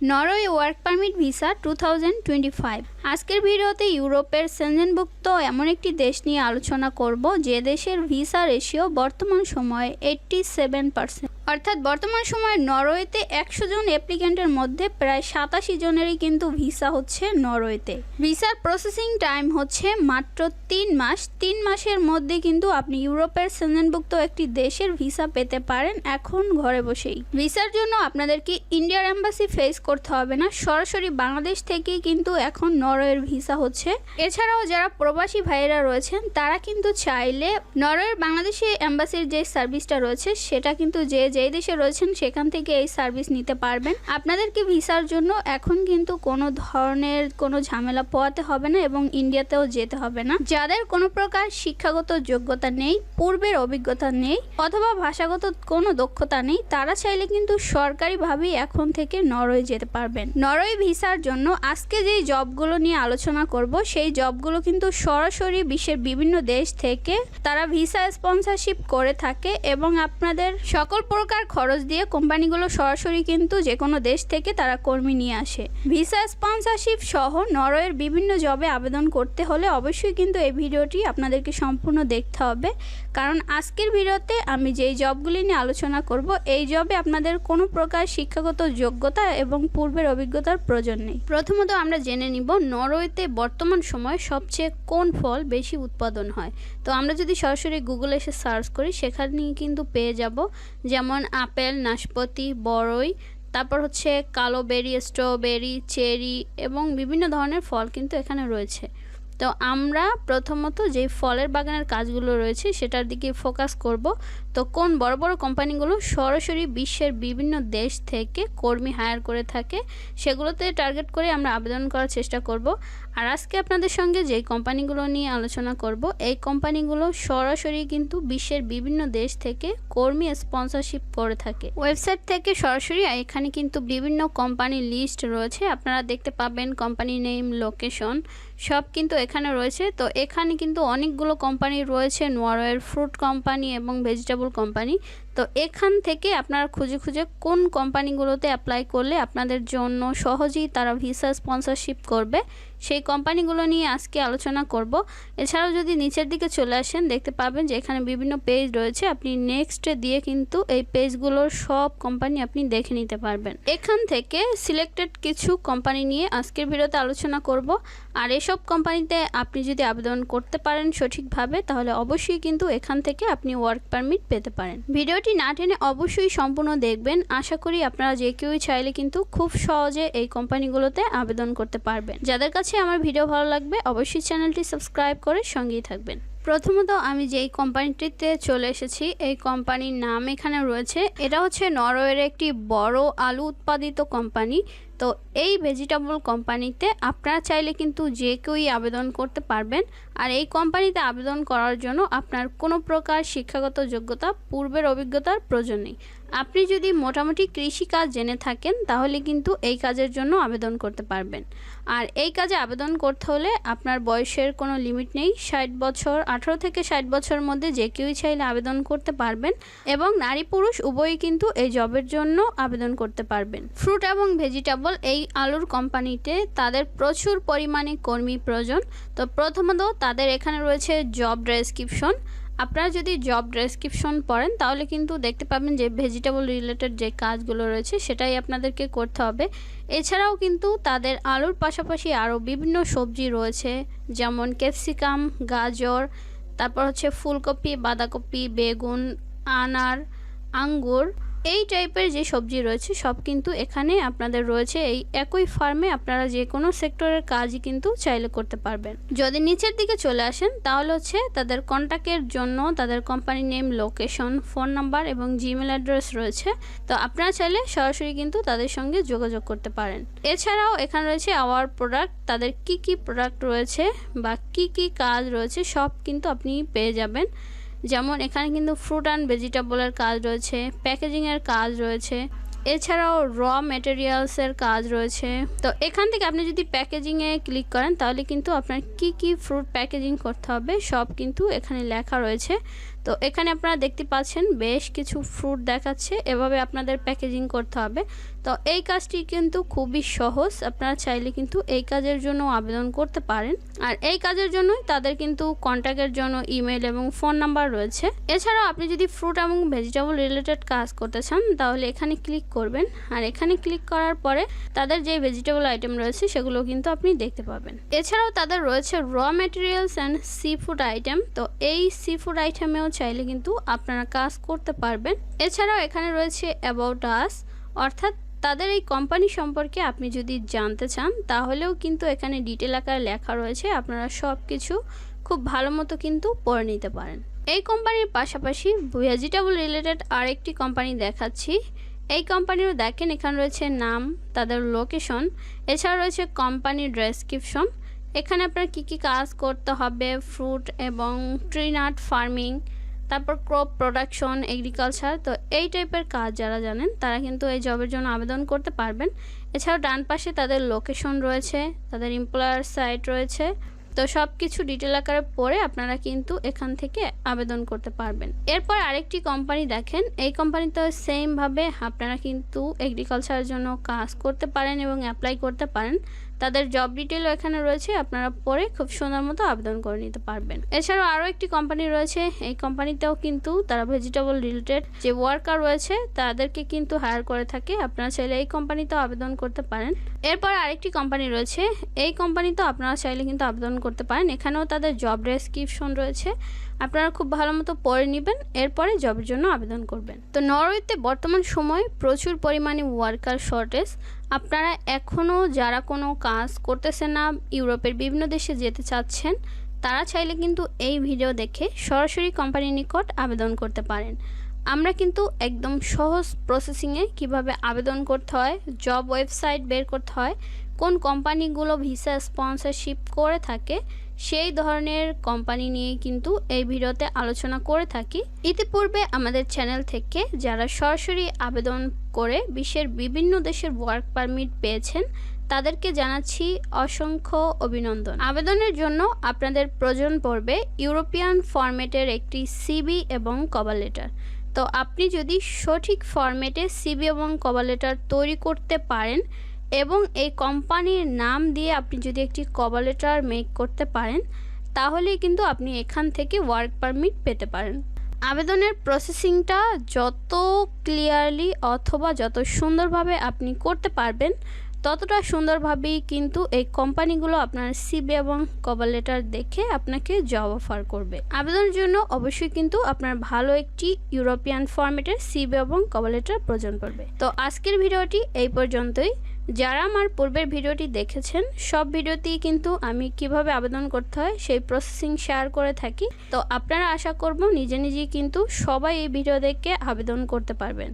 Norway work permit visa to আজকের ভিডিওতে ইউরোপের সেনজেনভুক্ত এমন একটি দেশ নিয়ে আলোচনা করব, যে দেশের ভিসা রেশিও বর্তমান সময়ে এইট্টি সেভেন অর্থাৎ বর্তমান সময়ে নরওয়েতে একশো জন অ্যাপ্লিক্যান্টের মধ্যে প্রায় সাতাশি জনেরই কিন্তু ভিসা হচ্ছে নরওয়েতে। ভিসার প্রসেসিং টাইম হচ্ছে মাত্র তিন মাস। তিন মাসের মধ্যে কিন্তু আপনি ইউরোপের সেনজেনভুক্ত একটি দেশের ভিসা পেতে পারেন এখন ঘরে বসেই। ভিসার জন্য আপনাদেরকে ইন্ডিয়ার অ্যাম্বাসি ফেস করতে হবে না। সরাসরি বাংলাদেশ থেকেই কিন্তু এখন নরওয়ের ভিসা হচ্ছে। এছাড়াও যারা প্রবাসী ভাইয়েরা রয়েছেন, তারা কিন্তু চাইলে নরওয়ের বাংলাদেশি এম্বাসির যে সার্ভিসটা রয়েছে, সেটা কিন্তু যে যেই দেশে রয়েছেন সেখান থেকে এই সার্ভিস নিতে পারবেন। আপনাদেরকে ভিসার জন্য এখন কিন্তু কোনো ধরনের কোনো ঝামেলা পোয়াতে হবে না এবং ইন্ডিয়াতেও যেতে হবে না। যাদের কোনো প্রকার শিক্ষাগত যোগ্যতা নেই, পূর্বের অভিজ্ঞতা নেই অথবা ভাষাগত কোনো দক্ষতা নেই, তারা চাইলে কিন্তু সরকারিভাবেই এখন থেকে নরওয়ে যেতে পারবেন। নরওয়ে ভিসার জন্য আজকে যেই জবগুলো নিয়ে আলোচনা করব, সেই জবগুলো কিন্তু সরাসরি বিশ্বের বিভিন্ন দেশ থেকে তারা ভিসা স্পন্সরশিপ করে থাকে এবং আপনাদের সকল প্রকার খরচ দিয়ে কোম্পানিগুলো সরাসরি কিন্তু যে কোনো দেশ থেকে তারা কর্মী নিয়ে আসে। ভিসা স্পন্সরশিপ সহ নরওয়ের বিভিন্ন জবে আবেদন করতে হলে অবশ্যই কিন্তু এই ভিডিওটি আপনাদেরকে সম্পূর্ণ দেখতে হবে। কারণ আজকের ভিডিওতে আমি যেই জবগুলি নিয়ে আলোচনা করব, এই জবে আপনাদের কোনো প্রকার শিক্ষাগত যোগ্যতা এবং পূর্বের অভিজ্ঞতার প্রয়োজন নেই। প্রথমত আমরা জেনে নিব নরওয়েতে বর্তমান সময়ে সবচেয়ে কোন ফল বেশি উৎপাদন হয়। তো আমরা যদি সরাসরি গুগলে এসে সার্চ করি সেখানে কিন্তু পেয়ে যাব। যেমন আপেল, নাশপাতি বড়ই তারপর হচ্ছে কালো বেরি, স্ট্রবেরি, চেরি এবং বিভিন্ন ধরনের ফল কিন্তু এখানে রয়েছে। তো আমরা প্রথমত যে ফলের বাগানের কাজগুলো রয়েছে সেটার দিকে ফোকাস করব। তো কোন বড় বড় কোম্পানিগুলো সরাসরি বিশ্বের বিভিন্ন দেশ থেকে কর্মী হায়ার করে থাকে, সেগুলোতে টার্গেট করে আমরা আবেদন করার চেষ্টা করব। আর আজকে আপনাদের সঙ্গে যে কোম্পানিগুলো নিয়ে আলোচনা করব, এই কোম্পানিগুলো সরাসরি কিন্তু বিশ্বের বিভিন্ন দেশ থেকে কর্মী স্পন্সরশিপ করে থাকে। ওয়েবসাইট থেকে সরাসরি এখানে কিন্তু বিভিন্ন কোম্পানির লিস্ট রয়েছে, আপনারা দেখতে পাবেন কোম্পানি নেম লোকেশন সব কিন্তু এখানে রয়েছে। তো এখানে কিন্তু অনেকগুলো কোম্পানি রয়েছে। নোয়ারয়ের ফ্রুট কোম্পানি এবং ভেজিটেবল কোম্পানি তো এখান থেকে আপনারা খুঁজে খুঁজে কোন কোম্পানিগুলোতে অ্যাপ্লাই করলে আপনাদের জন্য সহজেই তারা ভিসা স্পন্সরশিপ করবে, সেই কোম্পানিগুলো নিয়ে আজকে আলোচনা করব। এছাড়াও যদি নিচের দিকে চলে আসেন, দেখতে পাবেন যে এখানে বিভিন্ন পেজ রয়েছে। আপনি নেক্সটে দিয়ে কিন্তু এই পেজগুলোর সব কোম্পানি আপনি দেখে নিতে পারবেন। এখান থেকে সিলেক্টেড কিছু কোম্পানি নিয়ে আজকের ভিডিওতে আলোচনা করব। আর এসব কোম্পানিতে আপনি যদি আবেদন করতে পারেন সঠিকভাবে, তাহলে অবশ্যই কিন্তু এখান থেকে আপনি ওয়ার্ক পারমিট পেতে পারেন। ভিডিওটি না টেনে অবশ্যই সম্পূর্ণ দেখবেন। আশা করি আপনারা যে কেউই চাইলে কিন্তু খুব সহজে এই কোম্পানিগুলোতে আবেদন করতে পারবেন। যাদের কাছে আমার ভিডিও ভালো লাগবে, অবশ্যই চ্যানেলটি সাবস্ক্রাইব করে সঙ্গেই থাকবেন। প্রথমত আমি যেই কোম্পানিটিতে চলে এসেছি, এই কোম্পানির নাম এখানে রয়েছে। এটা হচ্ছে নরওয়ের একটি বড় আলু উৎপাদিত কোম্পানি। তো এই ভেজিটেবল কোম্পানিতে আপনারা চাইলে কিন্তু যে কেউই আবেদন করতে পারবেন। আর এই কোম্পানিতে আবেদন করার জন্য আপনার কোনো প্রকার শিক্ষাগত যোগ্যতা, পূর্বের অভিজ্ঞতার প্রয়োজন নেই। আপনি যদি মোটামুটি কৃষি কাজ জেনে থাকেন, তাহলে কিন্তু এই কাজের জন্য আবেদন করতে পারবেন। আর এই কাজে আবেদন করতে হলে আপনার বয়সের কোনো লিমিট নেই, ষাট বছর, আঠারো থেকে ষাট বছরের মধ্যে যে কেউই চাইলে আবেদন করতে পারবেন এবং নারী পুরুষ উভয়ই কিন্তু এই জবের জন্য আবেদন করতে পারবেন। ফ্রুট এবং ভেজিটেবল এই আলুর কোম্পানিতে তাদের প্রচুর পরিমাণে কর্মী প্রয়োজন। তো প্রথমত তাদের এখানে রয়েছে জব ডেসক্রিপশন। আপনারা যদি জব ডেসক্রিপশন পড়েন, তাহলে কিন্তু দেখতে পাবেন যে ভেজিটেবল রিলেটেড যে কাজগুলো রয়েছে, সেটাই আপনাদেরকে করতে হবে। এছাড়াও কিন্তু তাদের আলুর পাশাপাশি আরও বিভিন্ন সবজি রয়েছে, যেমন ক্যাপসিকাম গাজর, তারপর হচ্ছে ফুলকপি, বাঁধাকপি, বেগুন, আনার, আঙ্গুর এই টাইপের যে সবজি রয়েছে, সব কিন্তু এখানে আপনাদের রয়েছে। এই একই ফার্মে আপনারা যে কোনো সেক্টরের কাজই কিন্তু চাইলে করতে পারবেন। যদি নিচের দিকে চলে আসেন, তাহলে হচ্ছে তাদের কন্ট্যাক্টের জন্য তাদের company name location phone number এবং জিমেল অ্যাড্রেস রয়েছে। তো আপনারা চাইলে সরাসরি কিন্তু তাদের সঙ্গে যোগাযোগ করতে পারেন। এছাড়াও এখানে রয়েছে আওয়ার প্রোডাক্ট তাদের কি কি প্রোডাক্ট রয়েছে বা কি কি কাজ রয়েছে, সব কিন্তু আপনি পেয়ে যাবেন। যেমন এখানে কিন্তু ফ্রুট অ্যান্ড ভেজিটেবলের কাজ রয়েছে প্যাকেজিংয়ের কাজ রয়েছে, এছাড়াও র মেটেরিয়ালসের কাজ রয়েছে। তো এখান থেকে আপনি যদি প্যাকেজিংয়ে ক্লিক করেন, তাহলে কিন্তু আপনার কি কি ফ্রুট প্যাকেজিং করতে হবে, সব কিন্তু এখানে লেখা রয়েছে। তো এখানে আপনারা দেখতে পাচ্ছেন বেশ কিছু ফ্রুট দেখাচ্ছে, এভাবে আপনাদের প্যাকেজিং করতে হবে। তো এই কাজটি কিন্তু খুবই সহজ। আপনারা চাইলে কিন্তু এই কাজের জন্য আবেদন করতে পারেন। আর এই কাজের জন্যই তাদের কিন্তু কন্ট্যাক্টের জন্য ইমেল এবং ফোন নাম্বার রয়েছে। এছাড়াও আপনি যদি ফ্রুট এবং ভেজিটেবল রিলেটেড কাজ করতে চান, তাহলে এখানে ক্লিক করবেন। আর এখানে ক্লিক করার পরে তাদের যে ভেজিটেবল আইটেম রয়েছে, সেগুলো কিন্তু আপনি দেখতে পাবেন। এছাড়াও তাদের রয়েছে raw materials and sea food item তো এই সি ফুড আইটেমেও চাইলে কিন্তু আপনারা কাজ করতে পারবেন। এছাড়াও এখানে রয়েছে অ্যাবাউট আস অর্থাৎ তাদের এই কোম্পানি সম্পর্কে আপনি যদি জানতে চান, তাহলেও কিন্তু এখানে ডিটেল আকারে লেখা রয়েছে। আপনারা সব কিছু খুব ভালো মতো কিন্তু পড়ে নিতে পারেন। এই কোম্পানির পাশাপাশি ভেজিটেবল রিলেটেড আরেকটি কোম্পানি দেখাচ্ছি। এই কোম্পানিরও দেখেন, এখানে রয়েছে নাম, তাদের লোকেশন এছাড়া রয়েছে কোম্পানির ডেসক্রিপশন এখানে আপনার কি কি কাজ করতে হবে ফ্রুট এবং ট্রিনাট ফার্মিং তারপর ক্রপ প্রোডাকশন এগ্রিকালচার তো এই টাইপের কাজ যারা জানেন, তারা কিন্তু এই জবের জন্য আবেদন করতে পারবেন। এছাড়াও ডান পাশে তাদের লোকেশন রয়েছে, তাদের এমপ্লয়ার সাইট রয়েছে, তো সব কিছু ডিটেল আকারে পড়ে আপনারা কিন্তু এখান থেকে আবেদন করতে পারবেন। এরপর আরেকটি কোম্পানি দেখেন, এই কোম্পানিতে সেমভাবে আপনারা কিন্তু এগ্রিকালচারের জন্য কাজ করতে পারেন এবং অ্যাপ্লাই করতে পারেন। তাদের জব ডিটেলও এখানে রয়েছে, আপনারা পরে খুব সুন্দর মতো আবেদন করে নিতে পারবেন। এছাড়াও আরও একটি কোম্পানি রয়েছে, এই কোম্পানিতেও কিন্তু তারা ভেজিটেবল রিলেটেড যে ওয়ার্কার রয়েছে, তাদেরকে কিন্তু হায়ার করে থাকে। আপনারা চাইলে এই কোম্পানিতেও আবেদন করতে পারেন। এরপর আরেকটি কোম্পানি রয়েছে, এই কোম্পানিতেও আপনারা চাইলে কিন্তু আবেদন করতে পারেন। এখানেও তাদের জব ডেসক্রিপশন রয়েছে। আপনারা খুব ভালো মতো পড়ে নেবেন, এরপরে জবের জন্য আবেদন করবেন। তো নরওয়েতে বর্তমান সময়ে প্রচুর পরিমাণে ওয়ার্কার শর্টেজ আপনারা এখনও যারা কোনো কাজ করতেছেন না, ইউরোপের বিভিন্ন দেশে যেতে চাচ্ছেন, তারা চাইলে কিন্তু এই ভিডিও দেখে সরাসরি কোম্পানির নিকট আবেদন করতে পারেন। আমরা কিন্তু একদম সহজ প্রসেসিংয়ে কীভাবে আবেদন করতে হয় জব ওয়েবসাইট বের করতে হয়, কোন কোম্পানিগুলো ভিসা স্পন্সরশিপ করে থাকে সেই ধরনের কোম্পানি নিয়ে কিন্তু এই ভিডিওতে আলোচনা করে থাকি। ইতিপূর্বে আমাদের চ্যানেল থেকে যারা সরাসরি আবেদন করে বিশ্বের বিভিন্ন দেশের ওয়ার্ক পারমিট পেয়েছেন, তাদেরকে জানাচ্ছি অসংখ্য অভিনন্দন। আবেদনের জন্য আপনাদের প্রয়োজন পড়বে ইউরোপিয়ান ফরম্যাটের একটি সিবি এবং কভার লেটার তো আপনি যদি সঠিক ফরম্যাটে সিবি এবং কভার লেটার তৈরি করতে পারেন এবং এই কোম্পানির নাম দিয়ে আপনি যদি একটি কভার লেটার মেক করতে পারেন, তাহলেই কিন্তু আপনি এখান থেকে ওয়ার্ক পারমিট পেতে পারেন। আবেদনের প্রসেসিংটা যত ক্লিয়ারলি অথবা যত সুন্দরভাবে আপনি করতে পারবেন, ততটা সুন্দরভাবেই কিন্তু এই কোম্পানিগুলো আপনার সিবি এবং কভার লেটার দেখে আপনাকে জব অফার করবে। আবেদনের জন্য অবশ্যই কিন্তু আপনার ভালো একটি ইউরোপিয়ান ফরম্যাটের সিবি এবং কভার লেটার প্রয়োজন পড়বে। তো আজকের ভিডিওটি এই পর্যন্তই। যারা আমার পূর্বের ভিডিওটি দেখেছেন, সব ভিডিওতেই কিন্তু আমি কীভাবে আবেদন করতে হয় সেই প্রসেসিং শেয়ার করে থাকি। তো আপনারা আশা করব নিজে নিজেই কিন্তু সবাই এই ভিডিও দেখে আবেদন করতে পারবেন।